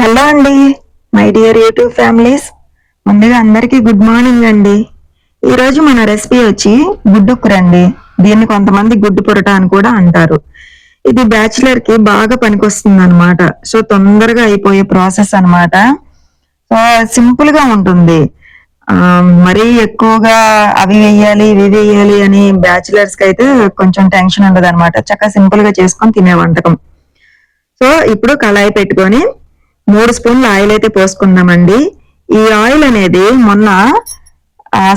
Hello అండి my dear YouTube families. ముందుగా అందరికీ గుడ్ మార్నింగ్ అండి. ఈరోజు మన రెసిపీ వచ్చి గుడ్డు కూర అండి. దీన్ని కొంతమంది గుడ్డు పొరట అని కూడా అంటారు. ఇది బ్యాచులర్కి బాగా పనికొస్తుంది అనమాట సో తొందరగా అయిపోయే ప్రాసెస్ అన్నమాట. సో సింపుల్గా ఉంటుంది. మరీ ఎక్కువగా అవి వేయాలి ఇవి వేయాలి అని బ్యాచులర్స్కి అయితే కొంచెం టెన్షన్ ఉండదు అనమాట చక్కగా సింపుల్గా చేసుకొని తినే వంటకం. సో ఇప్పుడు కళాయి పెట్టుకొని మూడు స్పూన్ల ఆయిల్ అయితే పోసుకుందామండి. ఈ ఆయిల్ అనేది మొన్న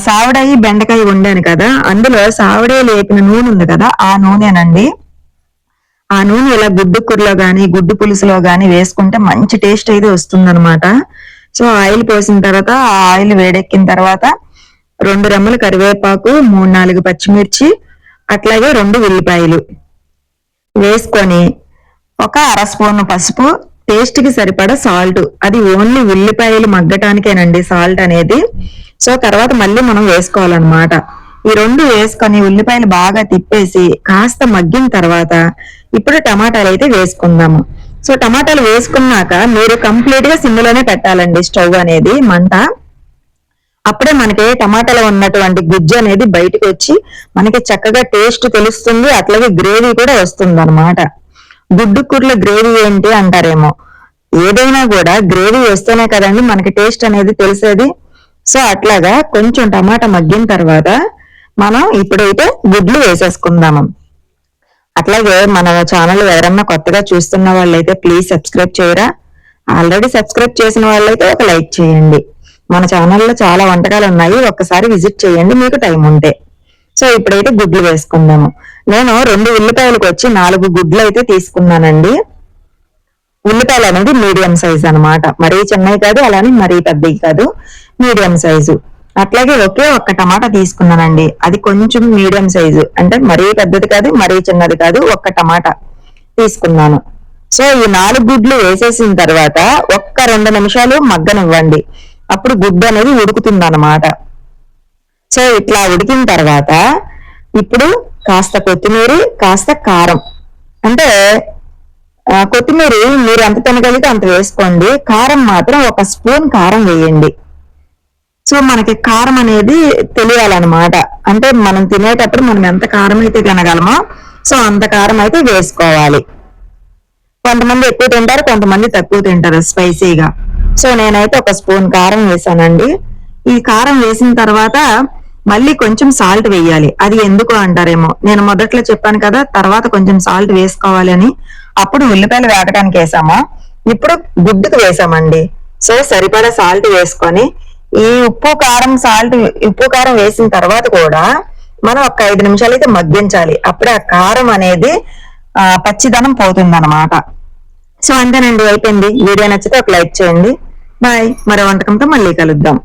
సావడాయి బెండకాయ వండాను కదా. అందులో సావడే లేపిన నూనె ఉంది కదా ఆ నూనెనండి. ఆ నూనె ఇలా గుడ్డు కూరలో కానీ గుడ్డు పులుసులో కానీ వేసుకుంటే మంచి టేస్ట్ అయితే వస్తుందన్నమాట. సో ఆయిల్ పోసిన తర్వాత ఆ ఆయిల్ వేడెక్కిన తర్వాత రెండు రెమ్మలు కరివేపాకు మూడు నాలుగు పచ్చిమిర్చి అట్లాగే రెండు ఉల్లిపాయలు వేసుకొని ఒక అర స్పూన్ పసుపు టేస్ట్కి సరిపడా సాల్ట్. అది ఓన్లీ ఉల్లిపాయలు మగ్గటానికేనండి సాల్ట్ అనేది. సో తర్వాత మళ్ళీ మనం వేసుకోవాలన్నమాట. ఈ రెండు వేసుకొని ఉల్లిపాయలు బాగా తిప్పేసి కాస్త మగ్గిన తర్వాత ఇప్పుడు టమాటాలు అయితే వేసుకుందాము. సో టమాటాలు వేసుకున్నాక మీరు కంప్లీట్గా సిమ్లోనే పెట్టాలండి స్టవ్ అనేది మంట. అప్పుడే మనకి టమాటాలో ఉన్నటువంటి గుజ్జు అనేది బయటకు వచ్చి మనకి చక్కగా టేస్ట్ తెలుస్తుంది అట్లాగే గ్రేవీ కూడా వస్తుంది అనమాట గుడ్డు కూరల గ్రేవీ ఏంటి అంటారేమో. ఏదైనా కూడా గ్రేవీ వేస్తేనే కదండి మనకి టేస్ట్ అనేది తెలిసేది. సో అట్లాగా కొంచెం టమాటా మగ్గిన తర్వాత మనం ఇప్పుడైతే గుడ్లు వేసేసుకుందాము. అట్లాగే మన ఛానల్ ఎవరన్నా కొత్తగా చూస్తున్న వాళ్ళైతే ప్లీజ్ సబ్స్క్రైబ్ చేయరా. ఆల్రెడీ సబ్స్క్రైబ్ చేసిన వాళ్ళైతే ఒక లైక్ చేయండి. మన ఛానల్లో చాలా వంటకాలు ఉన్నాయి. ఒక్కసారి విజిట్ చేయండి మీకు టైం ఉంటే. సో ఇప్పుడైతే గుడ్లు వేసుకుందాము. నేను రెండు ఉల్లిపాయలకు వచ్చి నాలుగు గుడ్లు అయితే తీసుకున్నానండి. ఉల్లిపాయలు అనేది మీడియం సైజ్ అనమాట మరీ చిన్నవి కాదు అలానే మరీ పెద్దవి కాదు మీడియం సైజు. అట్లాగే ఒకే ఒక్క టమాటా తీసుకున్నానండి. అది కొంచెం మీడియం సైజు. అంటే మరీ పెద్దది కాదు మరీ చిన్నది కాదు ఒక్క టమాటా తీసుకున్నాను. సో ఈ నాలుగు గుడ్లు వేసేసిన తర్వాత ఒక్క రెండు నిమిషాలు మగ్గనివ్వండి. అప్పుడు గుడ్డు అనేది ఉడుకుతుంది అనమాట సో ఇట్లా ఉడికిన తర్వాత ఇప్పుడు కాస్త కొత్తిమీర కాస్త కారం. అంటే కొత్తిమీర మీరు ఎంత తినగలిగితే అంత వేసుకోండి. కారం మాత్రం ఒక స్పూన్ కారం వేయండి. సో మనకి కారం అనేది తెలియాలన్నమాట. అంటే మనం తినేటప్పుడు మనం ఎంత కారం అయితే తినగలమో సో అంత కారం అయితే వేసుకోవాలి. కొంతమంది ఎక్కువ తింటారు కొంతమంది తక్కువ తింటారు స్పైసీగా. సో నేనైతే ఒక స్పూన్ కారం వేసానండి. ఈ కారం వేసిన తర్వాత మళ్ళీ కొంచెం సాల్ట్ వేయాలి. అది ఎందుకు అంటారేమో? నేను మొదట్లో చెప్పాను కదా తర్వాత కొంచెం సాల్ట్ వేసుకోవాలి అని. అప్పుడు ఉల్లిపాయలు వేగడానికి వేసాము? ఇప్పుడు గుడ్డుకు వేసామండి. సో సరిపడా సాల్ట్ వేసుకొని ఈ ఉప్పు కారం సాల్ట్ ఉప్పు కారం వేసిన తర్వాత కూడా మనం ఒక ఐదు నిమిషాలు అయితే మగ్గించాలి. అప్పుడే ఆ కారం అనేది ఆ పచ్చిదనం పోతుంది సో అంతేనండి. అయిపోయింది. వీడియో నచ్చితే ఒక లైక్ చేయండి. బాయ్. మరో వంటకంతో మళ్ళీ కలుద్దాం.